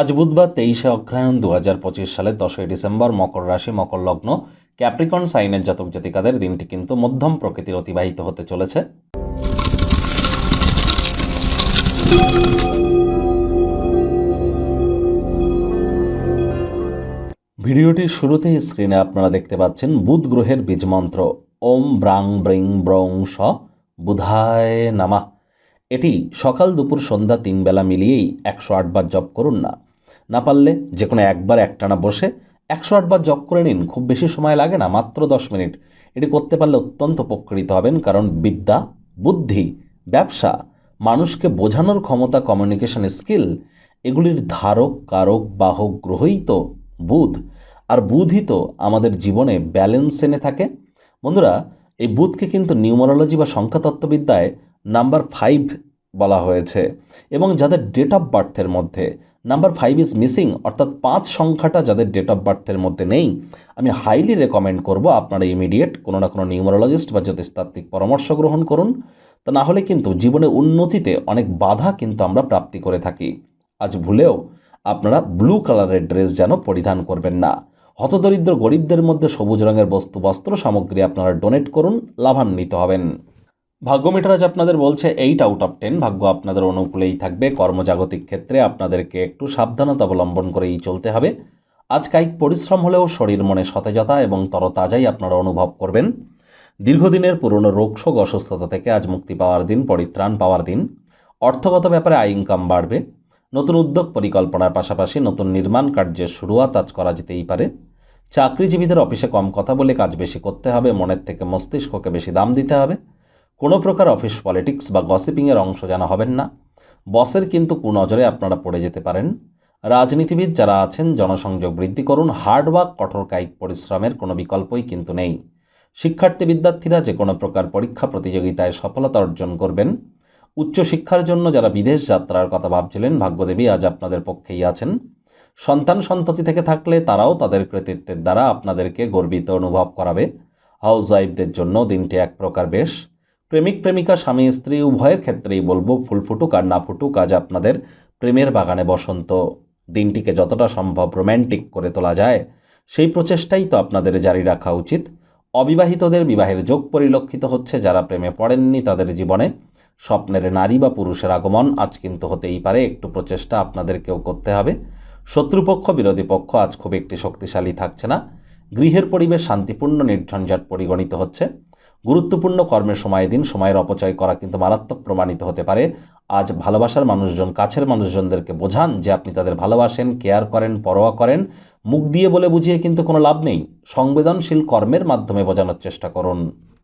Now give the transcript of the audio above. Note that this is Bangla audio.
আজ বুধবার তেইশে অগ্রহায়ণ দু হাজার পঁচিশ সালের দশই ডিসেম্বর মকর রাশি, মকর লগ্ন, ক্যাপ্রিকন সাইনের জাতক জাতিকাদের দিনটি কিন্তু মধ্যম প্রকৃতির অতিবাহিত হতে চলেছে। ভিডিওটির শুরুতেই স্ক্রিনে আপনারা দেখতে পাচ্ছেন বুধ গ্রহের বীজমন্ত্র ওম ব্রাং ব্রিং ব্রং স বুধায় নামা। এটি সকাল দুপুর সন্ধ্যা তিন বেলা মিলিয়েই একশো আটবার জপ করুন না। না পারলে যে কোনো একবার একটানা বসে একশো আটবার জপ করে নিন, খুব বেশি সময় লাগে না, মাত্র দশ মিনিট। এটি করতে পারলে অত্যন্ত উপকৃত হবেন, কারণ বিদ্যা, বুদ্ধি, ব্যবসা, মানুষকে বোঝানোর ক্ষমতা কমিউনিকেশন স্কিল এগুলির ধারক, কারক, বাহক গ্রহই তো বুধ। আর বুধই তো আমাদের জীবনে ব্যালেন্স এনে থাকে। বন্ধুরা, এই বুধকে কিন্তু নিউমারোলজি বা সংখ্যাতত্ত্ববিদ্যায় নাম্বার ফাইভ বলা হয়েছে এবং যাদের ডেট অফ বার্থের মধ্যে নাম্বার ফাইভ ইজ মিসিং অর্থাৎ পাঁচ সংখ্যাটা যাদের ডেট অফ বার্থের মধ্যে নেই, আমি হাইলি রেকমেন্ড করব আপনারা ইমিডিয়েট কোনো না কোনো নিউমারোলজিস্ট বা জ্যোতিষতাত্ত্বিক পরামর্শ গ্রহণ করুন। তা না হলে কিন্তু জীবনে উন্নতিতে অনেক বাধা কিন্তু আমরা প্রাপ্তি করে থাকি। আজ ভুলেও আপনারা ব্লু কালারের ড্রেস যেন পরিধান করবেন না। হতদরিদ্র গরিবদের মধ্যে সবুজ রঙের বস্তু, বস্ত্র সামগ্রী আপনারা ডোনেট করুন, লাভান্বিত হবেন। ভাগ্য মিটার আজ আপনাদের বলছে এইট আউট অফ টেন ভাগ্য আপনাদের অনুকূলেই থাকবে। কর্মজাগতিক ক্ষেত্রে আপনাদেরকে একটু সাবধানতা অবলম্বন করেই চলতে হবে। আজ কায়িক পরিশ্রম হলেও শরীর মনে সতেজতা এবং তরতাজাই আপনারা অনুভব করবেন। দীর্ঘদিনের পুরনো রোগশোক অসুস্থতা থেকে আজ মুক্তি পাওয়ার দিন, পরিত্রাণ পাওয়ার দিন। অর্থগত ব্যাপারে আয় ইনকাম বাড়বে। নতুন উদ্যোগ পরিকল্পনার পাশাপাশি নতুন নির্মাণ কার্যের শুরুয়াত আজ করা যেতেই পারে। চাকরিজীবীদের অফিসে কম কথা বলে কাজ বেশি করতে হবে। মনের থেকে মস্তিষ্ককে বেশি দাম দিতে হবে। কোনো প্রকার অফিস পলিটিক্স বা গসিপিংয়ের অংশ যেন হবেন না। বসের কিন্তু কুনজরে আপনারা পড়ে যেতে পারেন। রাজনীতিবিদ যারা আছেন, জনসংযোগ বৃদ্ধি করুন হার্ডওয়ার্ক কঠোর কায়িক পরিশ্রমের কোনো বিকল্পই কিন্তু নেই। শিক্ষার্থী বিদ্যার্থীরা যে কোনো প্রকার পরীক্ষা প্রতিযোগিতায় সফলতা অর্জন করবেন। উচ্চশিক্ষার জন্য যারা বিদেশ যাত্রার কথা ভাবছিলেন, ভাগ্যদেবী আজ আপনাদের পক্ষেই আছেন। সন্তান সন্ততি থেকে থাকলে তারাও তাদের কৃতিত্বের দ্বারা আপনাদেরকে গর্বিত অনুভব করাবে। হাউস ওয়াইফদের জন্য দিনটি এক প্রকার বেশ। প্রেমিক, প্রেমিকা, স্বামী, স্ত্রী, উভয়ের ক্ষেত্রেই বলব, ফুল ফুটুক আর না ফুটুক, আজ আপনাদের প্রেমের বাগানে বসন্ত। দিনটিকে যতটা সম্ভব রোম্যান্টিক করে তোলা যায়, সেই প্রচেষ্টাই তো আপনাদের জারি রাখা উচিত। অবিবাহিতদের বিবাহের যোগ পরিলক্ষিত হচ্ছে, যারা প্রেমে পড়েননি তাদের জীবনে। স্বপ্নের নারী বা পুরুষের আগমন আজ কিন্তু হতেই পারে, একটু প্রচেষ্টা আপনাদেরকেও করতে হবে। শত্রুপক্ষ, বিরোধী পক্ষ আজ খুব একটি শক্তিশালী থাকছে না। গৃহের পরিবেশ শান্তিপূর্ণ, নির্ঝঞ্ঝাট পরিগণিত হচ্ছে। গুরুত্বপূর্ণ কর্মের সময় দিন, সময়ের অপচয় করা কিন্তু মারাত্মক প্রমাণিত হতে পারে। আজ ভালোবাসার মানুষজন, কাছের মানুষজনদেরকে বোঝান যে আপনি তাদের ভালোবাসেন, কেয়ার করেন, পরোয়া করেন। মুখ দিয়ে বলে বুঝিয়ে কিন্তু কোনো লাভ নেই। সংবেদনশীল কর্মের মাধ্যমে বোঝানোর চেষ্টা করুন।